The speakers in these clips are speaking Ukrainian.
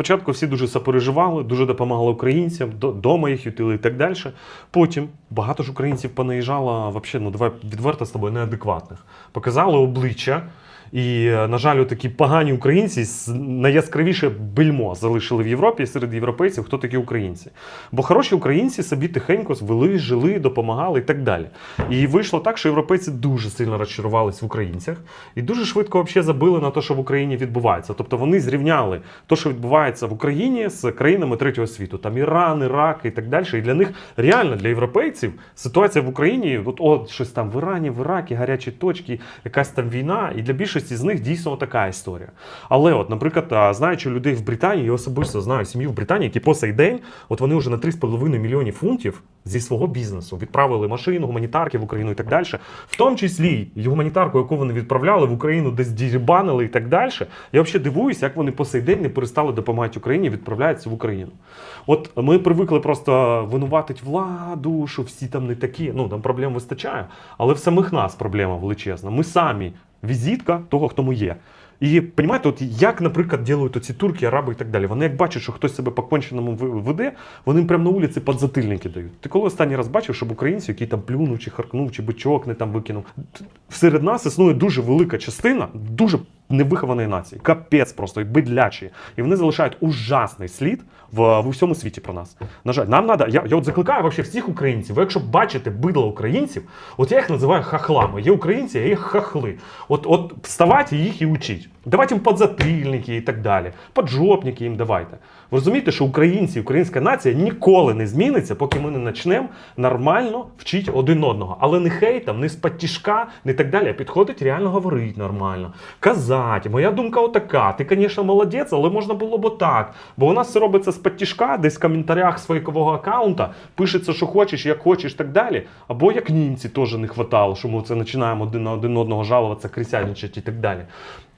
Спочатку всі дуже сопереживали, дуже допомагали українцям, до- дома їх ютили і так далі. Потім багато ж українців понаїжджало, взагалі, ну давай відверто з тобою, неадекватних. Показали обличчя. І, е, на жаль, такі погані українці найяскравіше бельмо залишили в Європі серед європейців, хто такі українці. Бо хороші українці собі тихенько звели, жили, допомагали і так далі. І вийшло так, що європейці дуже сильно розчарувались в українцях і дуже швидко взагалі забили на те, що в Україні відбувається. Тобто вони зрівняли те, що відбувається в Україні з країнами третього світу, там Іран, Ірак і так далі. І для них реально для європейців ситуація в Україні, от, от щось там в Ірані, в Іракі, гарячі точки, якась там війна, і для більшості з них дійсно така історія. Але, от, наприклад, знаючи людей в Британії, я особисто знаю сім'ю в Британії, які по сей день, от вони вже на 3,5 мільйонів фунтів зі свого бізнесу відправили машину, гуманітарки в Україну і так далі. В тому числі і гуманітарку, яку вони відправляли в Україну, десь дірбанили і так далі. Я взагалі дивуюся, як вони по сей день не перестали допомагати Україні, відправляються в Україну. От ми привикли просто винуватити владу, що всі там не такі. Ну там проблем вистачає, але в самих нас проблема величезна. Ми самі візитка того, хто ми є. І розумієте, от як, наприклад, ділають оці турки, араби і так далі. Вони як бачать, що хтось себе по конченому веде, вони прямо на вулиці подзатильники дають. Ти коли останній раз бачив, щоб українці, який там плюнув, чи харкнув, чи бичок не там викинув. Серед нас існує дуже велика частина, дуже невихованої нації. Капець просто і бидлячі. І вони залишають ужасний слід в, в усьому світі про нас. На жаль, нам треба. Я, я от закликаю вообще всіх українців. Ви якщо бачите бидло українців, от я їх називаю хахлами. Є українці, а є хахли. От, от вставайте їх і учіть. Давайте їм подзатильники і так далі. Поджопники їм давайте. Ви розумієте, що українці, українська нація ніколи не зміниться, поки ми не почнемо нормально вчити один одного. Але не хейтом, не з тішка, не так далі. А підходить реально говорити нормально. Казати, моя думка отака. Ти, звісно, молодець, але можна було б так. Бо у нас це робиться з тішка, десь в коментарях своєкового аккаунта пишеться, що хочеш, як хочеш, так далі. Або як німці теж не хватало, що ми це починаємо один на один одного жалуватися, крисяничати і так далі.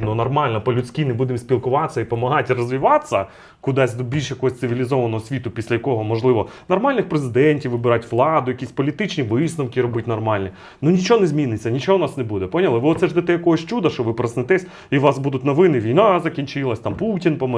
лагідно, нормально, по-людськи не будемо спілкуватися і допомагати розвиватися кудись до більш якогось цивілізованого світу, після якого можливо нормальних президентів вибирати владу, якісь політичні висновки робити нормальні. Ну нічого не зміниться, нічого у нас не буде. Поняли? Ви оце ждете якогось чуда, що ви проснетесь, і у вас будуть новини, війна закінчилась, там Путін помер.